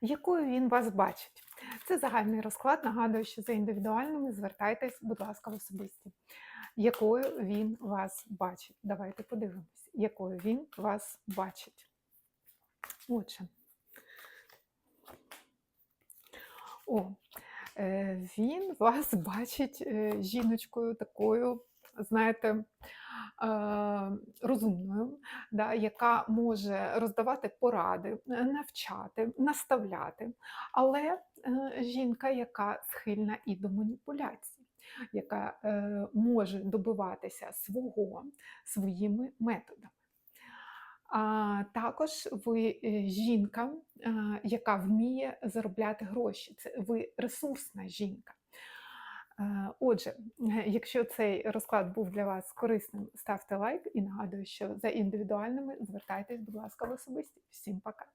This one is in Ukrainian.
якою він вас бачить. Це загальний розклад. Нагадую, що за індивідуальними звертайтесь, будь ласка, в особисті. Якою він вас бачить? Давайте подивимось, якою він вас бачить. Отже. О, е, він вас бачить е, жіночкою такою, знаєте, розумною, да, яка може роздавати поради, е, навчати, наставляти, але е, жінка, яка схильна і до маніпуляцій, яка е, може добиватися свого своїми методами. А також ви жінка, яка вміє заробляти гроші. Це ви ресурсна жінка. Отже, якщо цей розклад був для вас корисним, ставте лайк і нагадую, що за індивідуальними звертайтесь, будь ласка, в особисті. Всім пока!